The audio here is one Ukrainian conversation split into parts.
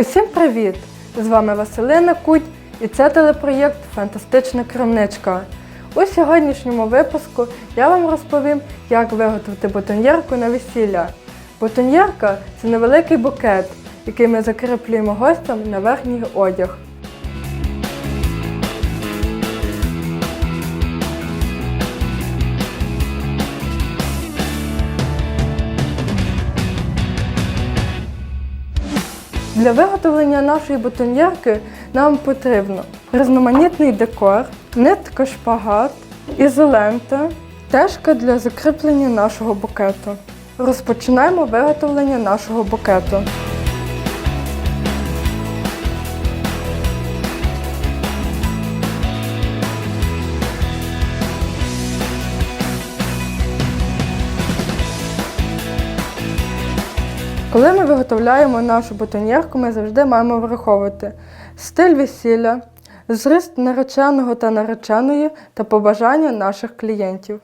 Усім привіт! З вами Василина Куть і це телепроєкт Фантастична крамничка. У сьогоднішньому випуску я вам розповім, як виготовити бутоньєрку на весілля. Бутоньєрка це невеликий букет, який ми закріплюємо гостям на верхній одяг. Для виготовлення нашої бутоньєрки нам потрібно різноманітний декор, нитка шпагат, ізолента, тежка для закріплення нашого букету. Розпочинаємо виготовлення нашого букету. Коли ми виготовляємо нашу бутоньєрку, ми завжди маємо враховувати стиль весілля, зріст нареченого та нареченої та побажання наших клієнтів.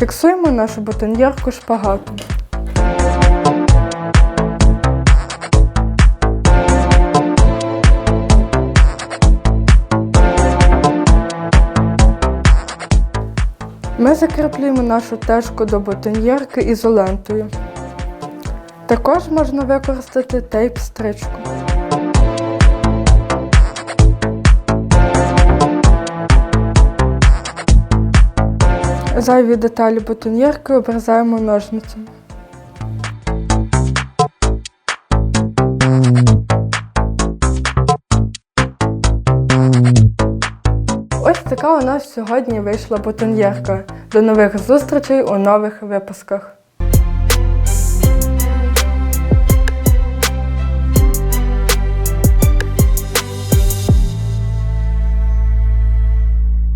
Фіксуємо нашу бутоньєрку шпагатом. Ми закріплюємо нашу тежку до бутоньєрки ізолентою. Також можна використати тейп-стрічку. Зайві деталі бутоньєрки обрізаємо ножницями. Ось така у нас сьогодні вийшла бутоньєрка. До нових зустрічей у нових випусках.